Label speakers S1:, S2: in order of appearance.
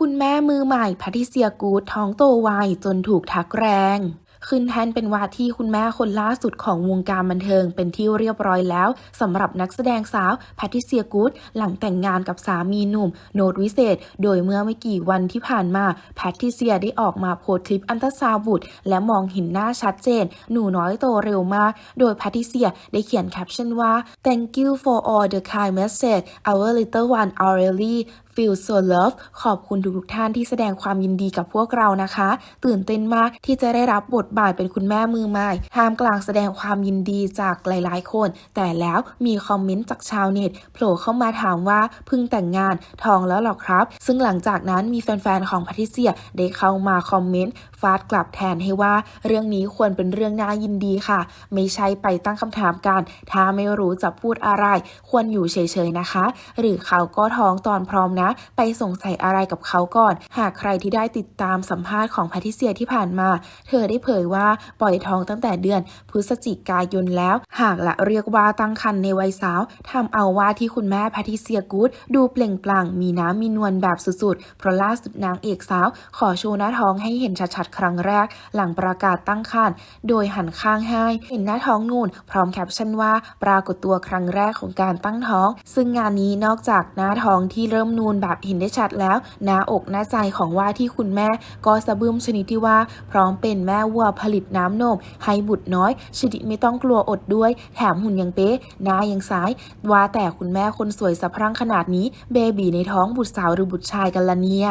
S1: คุณแม่มือใหม่แพทริเซียกูดท้องโตไวจนถูกทักแรง ขึ้นแทนเป็นว่าที่คุณแม่คนล่าสุดของวงการบันเทิงเป็นที่เรียบร้อยแล้วสำหรับนักแสดงสาวแพทริเซียกูดหลังแต่งงานกับสามีหนุ่ม โนดวิเศษ โดยเมื่อไม่กี่วันที่ผ่านมาแพทริเซียได้ออกมาโพสคลิปอันตราซาวบุตรและมองเห็นหน้าชัดเจน หนูน้อยโตเร็วมาก โดยแพทริเซียได้เขียนแคปชั่นว่า thank you for all the kind message our little one already feel so love ขอบคุณทุกๆท่านที่แสดงความยินดีกับพวกเรานะคะ ตื่นเต้นมากที่จะได้รับบทบาทเป็นคุณแม่มือใหม่ท่ามกลางแสดงความยินดีจากหลายๆ คน แต่แล้วมีคอมเมนต์จากชาวเน็ตโผล่เข้ามาถามว่าเพิ่งแต่งงานทองแล้วหรอครับ ซึ่งหลังจากนั้นมีแฟนๆของแพทริเซียได้เข้ามาคอมเมนต์ฟาดกลับแทนให้ว่า เรื่องนี้ควรเป็นเรื่องน่ายินดีค่ะ ไม่ใช่ไปตั้งคำถามกัน ถ้าไม่รู้จะพูดอะไร ควรอยู่เฉยๆนะคะ หรือเขาก็ท้องตอนพร้อมนะไปสงสัยอะไรกับเขาก่อน หากใครที่ได้ติดตามสัมภาษณ์ของแพทิเซียที่ผ่านมา เธอได้เผยว่าปล่อยท้องตั้งแต่เดือน พฤศจิกายนแล้ว หากละเรียกว่าตั้งครรภ์ในวัยสาวทำเอาว่าที่คุณแม่แพทิเซียกูดดูเปล่งปลั่งมีน้ำมีนวลแบบสุดๆ เพราะล่าสุดนางเอกสาว ขอโชว์หน้าท้องให้เห็นชัดๆ ครั้งแรก หลังประกาศตั้งครรภ์โดยหันข้างให้เห็นหน้าท้องนูนพร้อมแคปชั่นว่าปรากฏตัวครั้งแรกของการตั้งท้อง ซึ่งงานนี้นอกจากหน้าท้องที่เริ่มนูนแบบเห็นได้ชัดแล้ว หน้าอกหน้าใจของว่าที่คุณแม่ก็สะบึ้มชนิดที่ว่า พร้อมเป็นแม่วัวผลิตน้ำนม ให้บุตรน้อยชนิดไม่ต้องกลัวอดด้วย แถมหุ่นยังเป๊ะหน้ายังซ้าย ว่าแต่คุณแม่คนสวยสะพรั่งขนาดนี้ เบบีในท้องบุตรสาวหรือบุตรชายกันละเนี่ย